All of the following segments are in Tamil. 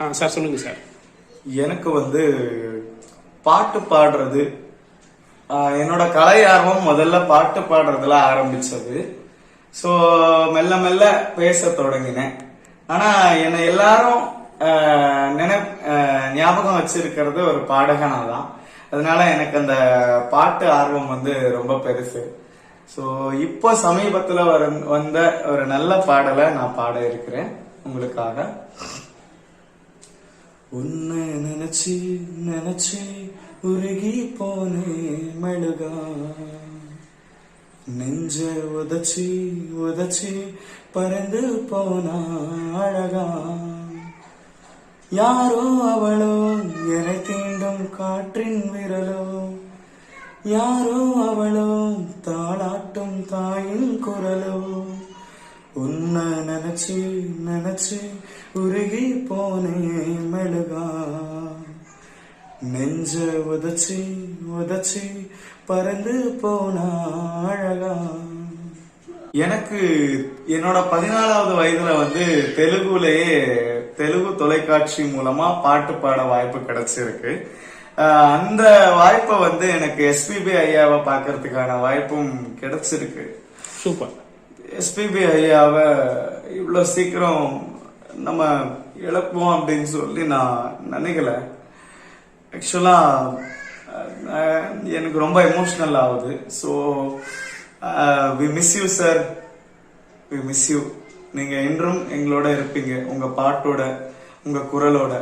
ஆ சார் சொல்லுங்க சார். எனக்கு வந்து பாட்டு பாடுறது என்னோட கலை ஆர்வம் முதல்ல பாட்டு பாடுறதுல ஆரம்பிச்சது. ஸோ மெல்ல மெல்ல பேச தொடங்கினேன். ஆனா என்னை எல்லாரும் நினை ஞாபகம் வச்சிருக்கிறது ஒரு பாடகனா தான் அதனால எனக்கு அந்த பாட்டு ஆர்வம் வந்து ரொம்ப பெருசு. ஸோ இப்போ சமீபத்தில் வர வந்த ஒரு நல்ல பாடலை நான் பாட இருக்கிறேன். உங்களுக்காக. உன்னை நினைச்சு நினைச்சு உருகி போனே மெழுகா. நெஞ்ச உதச்சி உதச்சி பறந்து போனா அழகா. யாரோ அவளோ என தீண்டும் காற்றின் விரலோ. யாரோ அவளோ தாளாட்டும் தாயின் குரலோ. உன்னை நினைச்சு நினைச்சு உருகி போனே மெழுகா. நெஞ்ச உதச்சி உதச்சி பறந்து போனா அழகா. எனக்கு என்னோட பதினாலாவது வயதுல வந்து தெலுங்குலயே தெலுங்கு தொலைக்காட்சி மூலமா பாட்டு பாட வாய்ப்பு கிடைச்சிருக்கு. அந்த வாய்ப்பை வந்து எனக்கு எஸ்பிபி ஐயாவை பார்க்கறதுக்கான வாய்ப்பும் கிடைச்சிருக்கு. சூப்பர். எஸ்பிபி ஐயாவை இவ்வளோ சீக்கிரம் நம்ம இழப்போம் அப்படின்னு சொல்லி நான் நினைக்கல. ஆக்சுவலாக எனக்கு ரொம்ப எமோஷ்னல் ஆகுது. So we miss you sir we miss you நீங்கள் இன்றும் எங்களோட இருப்பீங்க. உங்கள் பாட்டோட உங்கள் குரலோட.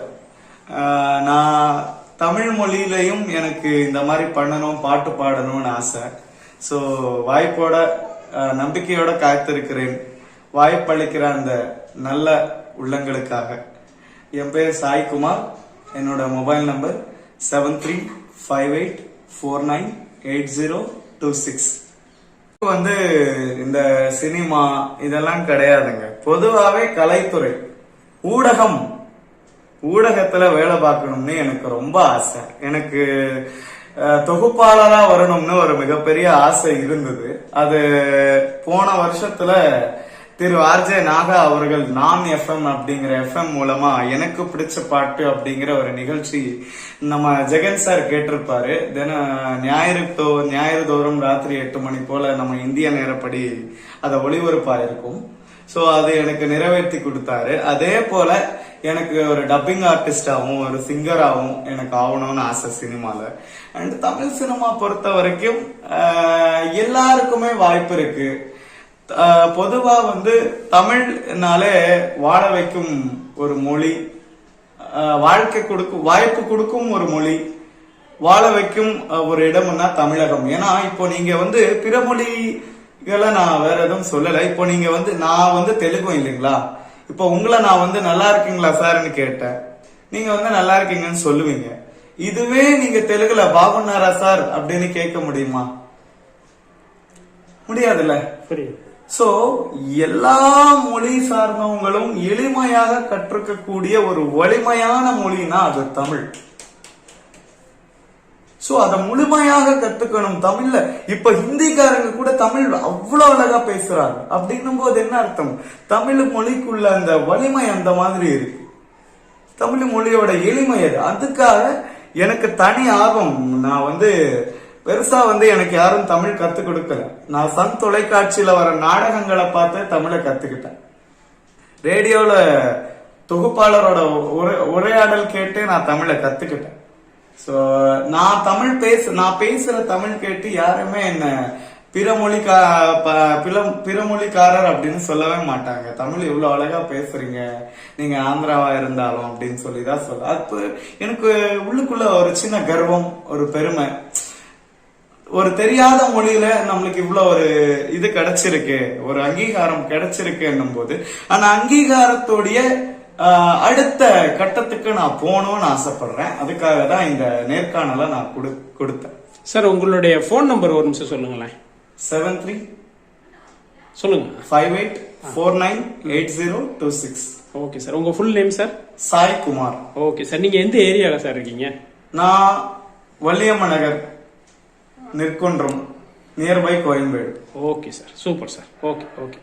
Uh, நான் தமிழ் மொழியிலையும் எனக்கு இந்த மாதிரி பண்ணணும் பாட்டு பாடணும்னு ஆசை. ஸோ வாய்ப்போட நம்பிக்கையோட காத்திருக்கிறேன். வாய்ப்பளிக்கிற அந்த நல்ல உள்ளங்களுக்காக. என் பேர் சாய்குமார். என்னோட mobile number seven three five eight four nine eight zero two six வந்து இந்த சினிமா இதெல்லாம் கிடையாதுங்க. பொதுவாகவே கலைத்துறை. ஊடகம். ஊடகத்துல வேலை பார்க்கணும்னு எனக்கு ரொம்ப ஆசை. எனக்கு தொகுப்பாளராக வரணும்னு ஒரு மிகப்பெரிய ஆசை இருந்தது. அது போன வருஷத்துல திரு ஆர்ஜே நாகா அவர்கள் நான் எஃப்எம் அப்படிங்கிற எஃப்எம் மூலமா எனக்கு பிடிச்ச பாட்டு அப்படிங்கிற ஒரு நிகழ்ச்சி நம்ம ஜெகன் சார் கேட்டிருப்பாரு. தின ஞாயிறு தோ ஞாயிறு தோறும் ராத்திரி எட்டு மணி போல நம்ம இந்திய நேரப்படி அதை ஒளிபரப்பா இருக்கும் ஸோ அது எனக்கு நிறைவேற்றி கொடுத்தாரு. அதே போல எனக்கு ஒரு டப்பிங் ஆர்டிஸ்டாகவும் ஒரு சிங்கராகவும் எனக்கு ஆகணும்னு ஆசை சினிமாவில் அண்ட் தமிழ் சினிமா பொறுத்த வரைக்கும் எல்லாருக்குமே வாய்ப்பு இருக்கு. பொதுவாக வந்து தமிழ்னாலே வாழ வைக்கும் ஒரு மொழி வாழ்க்கை கொடுக்கும் வாய்ப்பு கொடுக்கும் ஒரு மொழி வாழ வைக்கும் ஒரு இடம்னா தமிழகம். ஏன்னா இப்போ நீங்க வந்து பிற மொழிகளை நான் வேற எதுவும் சொல்லல. இப்போ நீங்க வந்து நான் வந்து தெலுங்கு இல்லைங்களா? இப்போ உங்களை நான் வந்து நல்லா இருக்கீங்களா சார்னு கேட்டேன். நீங்க வந்து நல்லா இருக்கீங்கன்னு சொல்லுவீங்க. இதுவே நீங்க தெலுங்குல பாகுன்னாரா சார் அப்படின்னு கேட்க முடியுமா? முடியாதுல்ல? சோ எல்லா மொழி சார்ந்தவங்களும் எளிமையாக கற்றுக்கக்கூடிய ஒரு வலிமையான மொழினா அது தமிழ். ஸோ அதை முழுமையாக கத்துக்கணும். தமிழ்ல இப்ப ஹிந்திக்காரங்க கூட தமிழ் அவ்வளோ அழகா பேசுறாங்க. அப்படின்னும் போது என்ன அர்த்தம்? தமிழ் மொழிக்குள்ள அந்த வலிமை அந்த மாதிரி இருக்கு. தமிழ் மொழியோட எளிமை அது அதுக்காக எனக்கு தனி ஆர்வம். நான் வந்து பெருசா வந்து எனக்கு யாரும் தமிழ் கற்றுக் கொடுக்கல. நான் சன் தொலைக்காட்சியில வர நாடகங்களை பார்த்து தமிழை கத்துக்கிட்டேன். ரேடியோவில் தொகுப்பாளரோட உரை- உரையாடல் கேட்டு நான் தமிழை கத்துக்கிட்டேன். சோ நான் தமிழ் பேச நான் பேசுற தமிழ் கேட்டு யாருமே என்ன பிறமொழி பிறமொழிக்காரர் அப்படின்னு சொல்லவே மாட்டாங்க. தமிழ் இவ்வளவு அழகா பேசுறீங்க. நீங்க ஆந்திராவா இருந்தாலும் அப்படின்னு சொல்லி தான் சொல்ல அது எனக்கு உள்ளுக்குள்ள ஒரு சின்ன கர்வம் ஒரு பெருமை. ஒரு தெரியாத மொழியில நம்மளுக்கு இவ்வளவு ஒரு இது கிடைச்சிருக்கு ஒரு அங்கீகாரம் கிடைச்சிருக்கு போது ஆனா அங்கீகாரத்தோடைய அடுத்த கட்டத்துக்கு நான் போகணும்னு ஆசைப்படுறேன். அதுக்காக தான் இந்த நேர்காணலை நான் கொடு கொடுத்தேன். சார் உங்களுடைய ஃபோன் நம்பர் ஒரு நிமிஷம் சொல்லுங்களேன். செவன் த்ரீ சொல்லுங்க. Five eight four nine eight zero two six okay sir உங்க full name sir Sai Kumar. Okay sir நீங்க எந்த ஏரியால சார் இருக்கீங்க? நான் Valliamma Nagar Nerkundram nearby Koyambedu. Okay sir super sir okay okay